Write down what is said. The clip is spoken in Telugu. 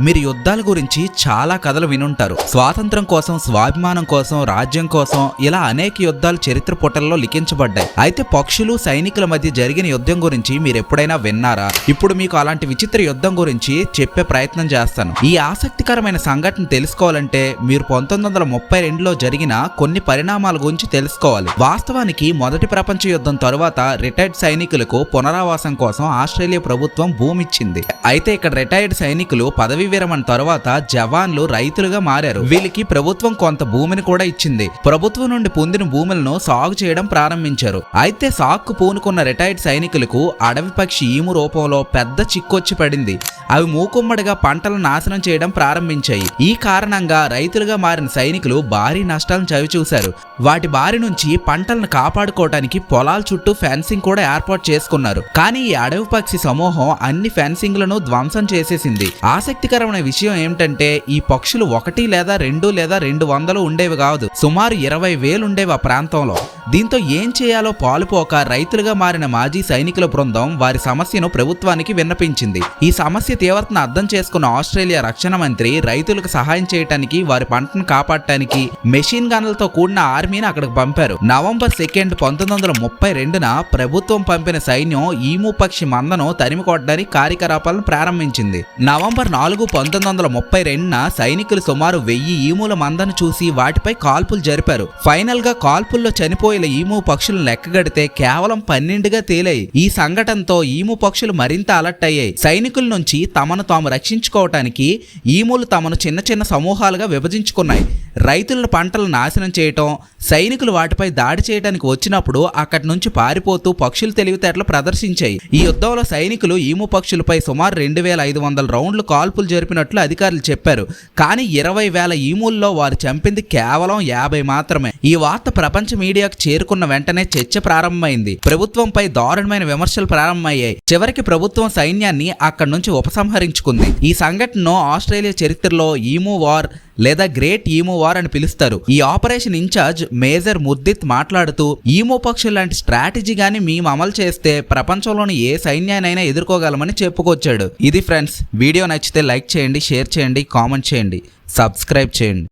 మీరు యుద్ధాల గురించి చాలా కథలు వినుంటారు. స్వాతంత్రం కోసం స్వాభిమానం కోసం రాజ్యం కోసం ఇలా అనేక యుద్ధాలు చరిత్ర పుటల్లో లిఖించబడ్డాయి. అయితే పక్షులు సైనికుల మధ్య జరిగిన యుద్ధం గురించి మీరు ఎప్పుడైనా విన్నారా? ఇప్పుడు మీకు అలాంటి విచిత్ర యుద్ధం గురించి చెప్పే ప్రయత్నం చేస్తాను. ఈ ఆసక్తికరమైన సంఘటన తెలుసుకోవాలంటే మీరు పంతొమ్మిది వందల ముప్పై రెండులో జరిగిన కొన్ని పరిణామాల గురించి తెలుసుకోవాలి. వాస్తవానికి మొదటి ప్రపంచ యుద్ధం తరువాత రిటైర్డ్ సైనికులకు పునరావాసం కోసం ఆస్ట్రేలియా ప్రభుత్వం భూమి ఇచ్చింది అయితే ఇక్కడ రిటైర్డ్ సైనికులు పదవి విరమణ తర్వాత జవాన్లు రైతులుగా మారారు. వీళ్ళకి ప్రభుత్వం కొంత భూమిని కూడా ఇచ్చింది. ప్రభుత్వం నుండి పొందిన భూములను సాగు చేయడం ప్రారంభించారు. అయితే సాగుకు పూనుకున్న రిటైర్డ్ సైనికులకు అడవి పక్షి ఈము రూపంలో పెద్ద చిక్కొచ్చి పడింది. అవి మూకుమ్మడిగా పంటలను నాశనం చేయడం ప్రారంభించాయి. ఈ కారణంగా రైతులుగా మారిన సైనికులు భారీ నష్టాలను చవిచూశారు. వాటి బారి నుంచి పంటలను కాపాడుకోవడానికి పొలాల చుట్టూ ఫెన్సింగ్ కూడా ఏర్పాటు చేసుకున్నారు. కానీ ఈ అడవి పక్షి సమూహం అన్ని ఫెన్సింగ్లను ధ్వంసం చేసేసింది. ఆసక్తి ఆసక్తికరమైన విషయం ఏమిటంటే ఈ పక్షులు ఒకటి లేదా రెండు లేదా రెండు వందలు ఉండేవి కాదు. సుమారు ఇరవై వేలు ఉండేవి ఆ ప్రాంతంలో. దీంతో ఏం చేయాలో పాలుపోక రైతులుగా మారిన మాజీ సైనికుల బృందం వారి సమస్యను ప్రభుత్వానికి విన్నపించింది. ఈ సమస్య తీవ్రతను అర్థం చేసుకున్న ఆస్ట్రేలియా రక్షణ మంత్రి రైతులకు సహాయం చేయడానికి వారి పంటను కాపాడటానికి మెషిన్ గన్లతో కూడిన ఆర్మీని అక్కడికి పంపారు. నవంబర్ సెకండ్ పంతొమ్మిది వందల ముప్పై రెండున ప్రభుత్వం పంపిన సైన్యం ఈము పక్షి మందను తరిమి కొట్టడానికి కార్యకలాపాలను ప్రారంభించింది. నవంబర్ నాలుగు పంతొమ్మిది వందల ముప్పై రెండున సైనికులు సుమారు వెయ్యి ఈముల మందను చూసి వాటిపై కాల్పులు జరిపారు. ఫైనల్గా కాల్పుల్లో చనిపోయిన ఈము పక్షులను లెక్కగడితే కేవలం పన్నెండుగా తేలాయి. ఈ సంఘటనతో ఈము పక్షులు మరింత అలర్ట్ అయ్యాయి సైనికుల నుంచి తమను తాము రక్షించుకోవటానికి ఈములు తమను చిన్న చిన్న సమూహాలుగా విభజించుకున్నాయి. రైతుల పంటలు నాశనం చేయటం సైనికులు వాటిపై దాడి చేయడానికి వచ్చినప్పుడు అక్కడి నుంచి పారిపోతూ పక్షులు తెలివితేటలు ప్రదర్శించాయి. ఈ యుద్ధంలో సైనికులు ఈము పక్షులపై సుమారు రెండు వేల ఐదు వందల రౌండ్లు కాల్పులు జరిపినట్లు అధికారులు చెప్పారు. కానీ ఇరవై వేల ఈముల్లో వారు చంపింది కేవలం యాభై మాత్రమే. ఈ వార్త ప్రపంచ మీడియాకు చేరుకున్న వెంటనే చర్చ ప్రారంభమైంది. ప్రభుత్వంపై దారుణమైన విమర్శలు ప్రారంభమయ్యాయి. చివరికి ప్రభుత్వం సైన్యాన్ని అక్కడి నుంచి ఉపసంహరించుకుంది. ఈ సంఘటనను ఆస్ట్రేలియా చరిత్రలో ఈము వార్ లేదా గ్రేట్ ఈమో వార్ అని పిలుస్తారు. ఈ ఆపరేషన్ ఇన్ఛార్జ్ మేజర్ ముద్దిత్ మాట్లాడుతూ ఈమో పక్షులు లాంటి స్ట్రాటజీ గాని మేము అమలు చేస్తే ప్రపంచంలోని ఏ సైన్యానైనా ఎదుర్కోగలమని చెప్పుకొచ్చాడు. ఇది ఫ్రెండ్స్ వీడియో నచ్చితే లైక్ చేయండి షేర్ చేయండి కామెంట్ చేయండి. సబ్స్క్రైబ్ చేయండి.